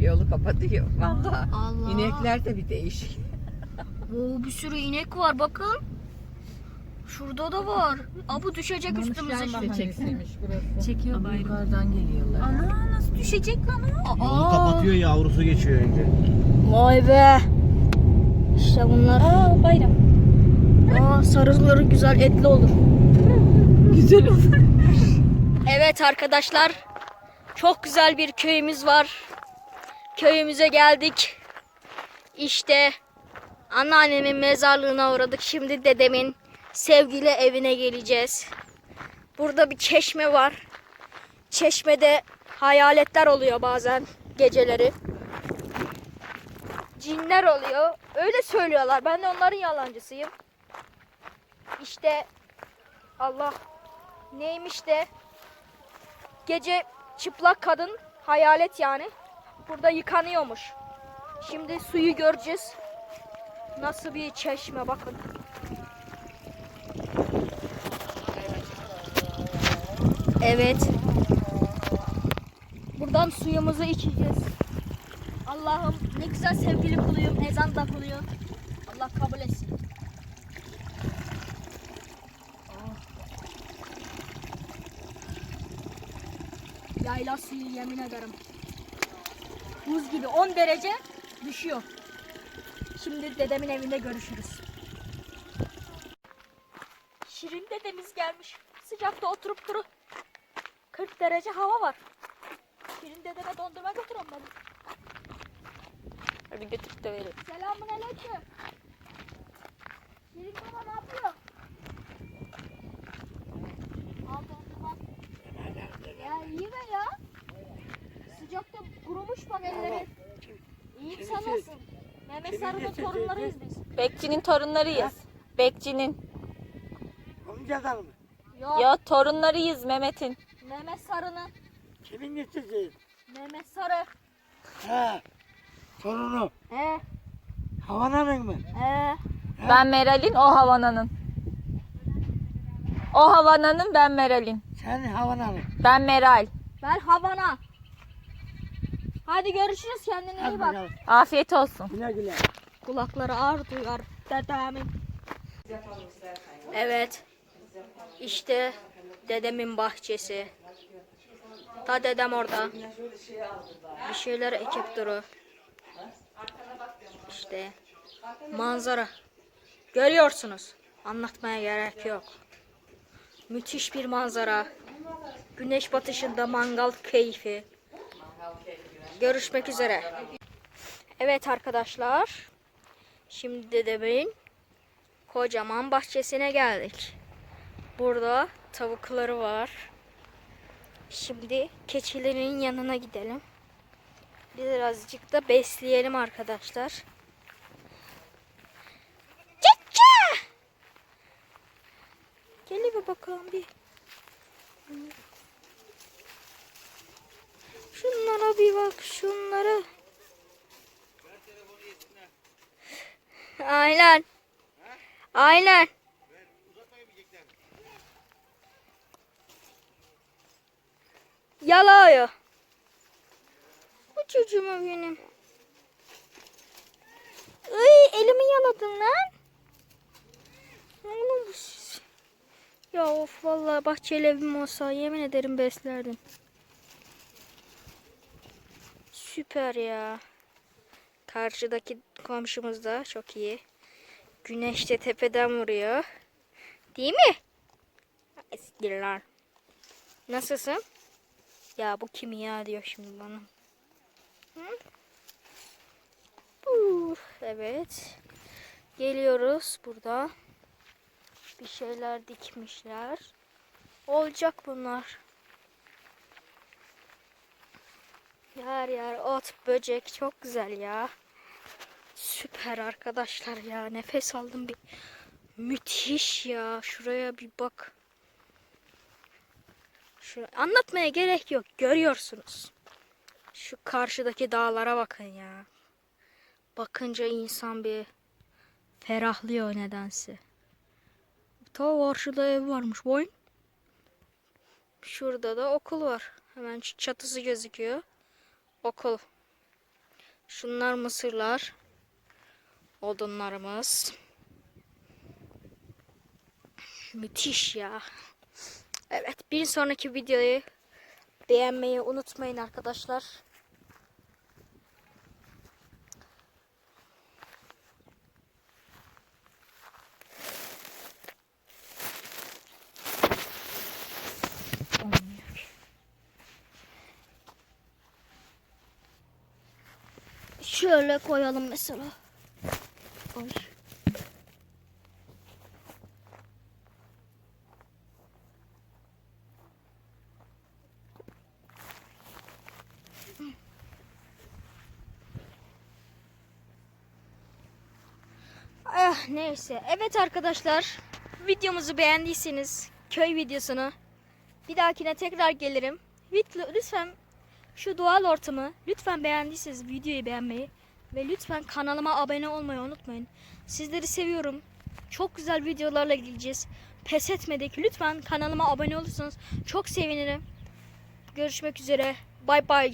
İnekler de bir değişik. Oo, bir sürü inek var bakın. Şurada da var. Aa, bu düşecek üstümüze İşte şimdi. çekseymiş burası. Çekiyor bayram. yukarıdan geliyorlar. Ana nasıl düşecek lan o? Yolu kapatıyor yavrusu geçiyor önce. Vay be. İşte bunlar. Aa bayram. Aa, sarıları güzel etli olur. Güzel olur. Evet arkadaşlar. Çok güzel bir köyümüz var. Köyümüze geldik. İşte anneannemin mezarlığına uğradık. Şimdi dedemin sevgili evine geleceğiz. Burada bir çeşme var. Çeşmede hayaletler oluyor bazen geceleri. Cinler oluyor. Öyle söylüyorlar. Ben de onların yalancısıyım. İşte Allah neymiş de gece çıplak kadın hayalet yani burada yıkanıyormuş. Şimdi suyu göreceğiz. Nasıl bir çeşme bakın. Evet. Buradan suyumuzu içeceğiz. Allah'ım ne güzel sevgili kuluyum. Ezan da kuluyor. Allah kabul etsin. Yayla suyu yemin ederim. Buz gibi 10 derece düşüyor. Şimdi dedemin evinde görüşürüz. Şirin dedemiz gelmiş. Sıcakta oturup duru. 40 derece hava var. Şirin dedeme dondurma götürün beni. Hadi götürüp de verin. Selamun aleyküm. Şirin baba ne yapıyor? Al dondurma. Ya iyi be ya. Sıcakta kurumuş bak elleri. İyiyim sen nasılsın? Mehmet Sarı'nın torunlarıyız biz. Bekçinin torunlarıyız. Bekçinin. Amcadan mı? Yok Ya torunlarıyız Mehmet'in. Mehmet Sarı'nın. Kimin nesisin? Mehmet Sarı. He. Torunu. He Havana'nın mı? he. Ben Meral'in, o Havana'nın. O Havana'nın, ben Meral'in. Sen Havana'nın. Ben Meral. Ben Havana. Hadi görüşürüz kendine iyi bak. Afiyet olsun. Güle güle. Kulakları ağır duyar dedemin. Evet. İşte dedemin bahçesi. Ta dedem orada. Bir şeyler ekip duru. İşte manzara. Görüyorsunuz. Anlatmaya gerek yok. Müthiş bir manzara. Güneş batışında mangal keyfi. Görüşmek üzere. Evet arkadaşlar. Şimdi dedemin kocaman bahçesine geldik. Burada tavukları var. Şimdi keçilerin yanına gidelim. Birazcık da besleyelim arkadaşlar. Çekçe! Gel bir bakalım bir. Şunlara bir bak şunlara. Aynen. Aynen. Yalıyor. Bu çocuğuma benim. Ay elimi yaladın lan. Oğlum bu Ya of vallahi bahçeli evim olsa yemin ederim beslerdim. Süper ya. Karşıdaki komşumuz da çok iyi. Güneş de tepeden vuruyor. Değil mi? Eskiller. Nasılsın? Ya bu kim ya diyor şimdi bana. Hı? Evet. Geliyoruz burada. Bir şeyler dikmişler. Olacak bunlar. Yer yer ot, böcek çok güzel ya. Süper arkadaşlar ya. Nefes aldım bir. Müthiş ya. Şuraya bir bak. Şu anlatmaya gerek yok. Görüyorsunuz. Şu karşıdaki dağlara bakın ya. Bakınca insan bir ferahlıyor nedense. Ta karşıda ev varmış boyun. Şurada da okul var. Hemen çatısı gözüküyor. Okul. Şunlar mısırlar. Odunlarımız. Müthiş ya. Evet bir sonraki videoyu beğenmeyi unutmayın arkadaşlar. Şöyle koyalım mesela. Oy. Ah neyse. Evet arkadaşlar. Videomuzu beğendiyseniz köy videosunu bir dahakine tekrar gelirim. Lütfen şu doğal ortamı lütfen beğendiyseniz videoyu beğenmeyi ve lütfen kanalıma abone olmayı unutmayın. Sizleri seviyorum. Çok güzel videolarla geleceğiz. Pes etmedik. Lütfen kanalıma abone olursanız çok sevinirim. Görüşmek üzere. Bye bye.